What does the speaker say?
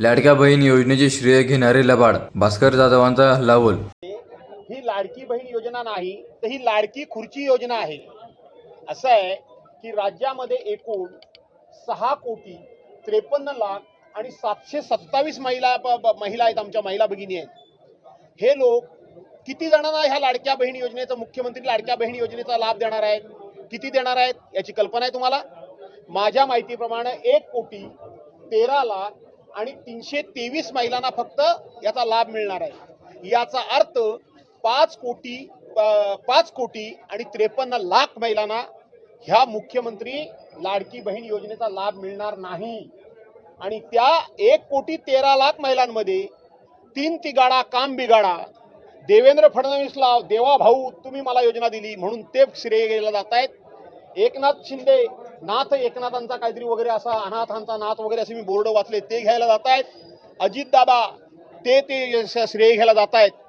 लाडक्या बहीण योजनेचे श्रेय घेणारे लबाड भास्कर जाधवांचा हल्लाबोल. ही लाडकी बहीण योजना नाही तर ही लाडकी खुर्ची योजना आहे. असं आहे की राज्यामध्ये एकूण सहा कोटी त्रेपन्न लाख आणि सातशे सत्तावीस महिला ब- महिला आहेत आमच्या महिला भगिनी आहेत. हे लोक किती जणांना ह्या लाडक्या बहीण योजनेचा मुख्यमंत्री लाडक्या बहीण योजनेचा लाभ देणार आहेत? किती देणार आहेत? याची कल्पना आहे तुम्हाला? माझ्या माहितीप्रमाणे एक कोटी तेरा लाख आणि तीनशे तेवीस महिलांना फक्त याचा लाभ मिळणार आहे. याचा अर्थ पाच कोटी पाच कोटी आणि त्रेपन्न लाख महिलांना ह्या मुख्यमंत्री लाडकी बहीण योजनेचा लाभ मिळणार नाही. आणि त्या एक कोटी तेरा लाख महिलांमध्ये तीन तिगाडा काम बिगाडा देवेंद्र फडणवीसला देवा भाऊ तुम्ही मला योजना दिली म्हणून ते श्रेय गेला जात आहेत एकनाथ शिंदे नाथ एकनाथांचा काहीतरी वगैरे असा अनाथांचा नाथ वगैरे असे मी बोर्ड वाचले ते घ्यायला जात आहेत अजित दादा ते ते श्रेय घ्यायला जात आहेत